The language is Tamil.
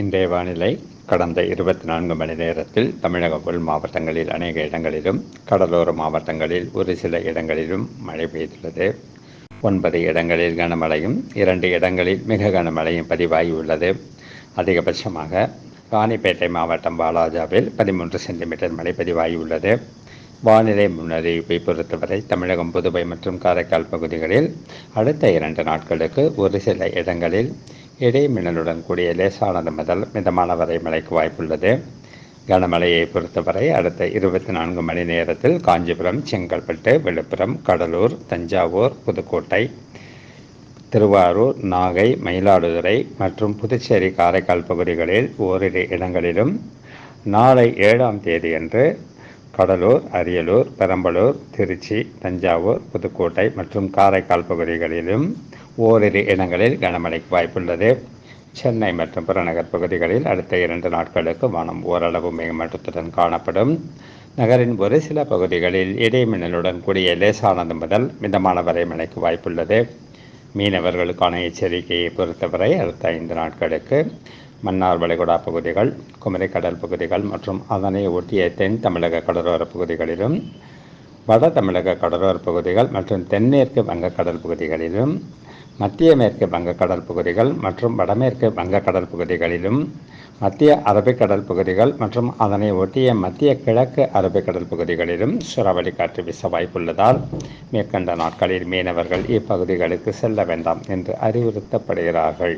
இன்றைய வானிலை கடந்த இருபத்தி நான்கு மணி நேரத்தில் தமிழக உள் மாவட்டங்களில் அநேக இடங்களிலும் கடலோர மாவட்டங்களில் ஒரு சில இடங்களிலும் மழை பெய்துள்ளது. ஒன்பது இடங்களில் கனமழையும் இரண்டு இடங்களில் மிக கனமழையும் பதிவாகியுள்ளது அதிகபட்சமாக ராணிப்பேட்டை மாவட்டம் வாலாஜாவில் பதிமூன்று சென்டிமீட்டர் மழை பதிவாகியுள்ளது வானிலை முன்னறிவிப்பை பொறுத்தவரை தமிழகம் புதுவை மற்றும் காரைக்கால் பகுதிகளில் அடுத்த இரண்டு நாட்களுக்கு ஒரு சில இடங்களில் இடைமின்னலுடன் கூடிய லேசானது முதல் மிதமான வரை மழைக்கு வாய்ப்புள்ளது. கனமழையை பொறுத்தவரை அடுத்த இருபத்தி நான்கு மணி நேரத்தில் காஞ்சிபுரம் செங்கல்பட்டு விழுப்புரம் கடலூர் தஞ்சாவூர் புதுக்கோட்டை திருவாரூர் நாகை மயிலாடுதுறை மற்றும் புதுச்சேரி காரைக்கால் பகுதிகளில் ஓரிரு இடங்களிலும் நாளை ஏழாம் தேதியன்று கடலூர் அரியலூர் பெரம்பலூர் திருச்சி தஞ்சாவூர் புதுக்கோட்டை மற்றும் காரைக்கால் பகுதிகளிலும் ஓரிரு இடங்களில் கனமழைக்கு வாய்ப்புள்ளது. சென்னை மற்றும் புறநகர் பகுதிகளில் அடுத்த இரண்டு நாட்களுக்கு வானம் ஓரளவு மேகமட்டத்துடன் காணப்படும். நகரின் ஒரு சில பகுதிகளில் இடைமின்னலுடன் கூடிய லேசானது முதல் மிதமான வரை மழைக்கு வாய்ப்புள்ளது. மீனவர்களுக்கான எச்சரிக்கையை பொறுத்தவரை அடுத்த ஐந்து நாட்களுக்கு மன்னார் வளைகுடா பகுதிகள் குமரிக்கடல் பகுதிகள் மற்றும் அதனை ஒட்டிய தென் தமிழக கடலோர பகுதிகளிலும் வட தமிழக கடலோர பகுதிகள் மற்றும் தென்மேற்கு வங்கக்கடல் பகுதிகளிலும் மத்திய மேற்கு வங்கக்கடல் பகுதிகள் மற்றும் வடமேற்கு வங்கக்கடல் பகுதிகளிலும் மத்திய அரபிக்கடல் பகுதிகள் மற்றும் அதனை ஒட்டிய மத்திய கிழக்கு அரபிக்கடல் பகுதிகளிலும் சுறாவளி காற்று வீச வாய்ப்புள்ளதால் மேற்கண்ட நாட்களில் மீனவர்கள் இப்பகுதிகளுக்கு செல்ல வேண்டாம் என்று அறிவுறுத்தப்படுகிறார்கள்.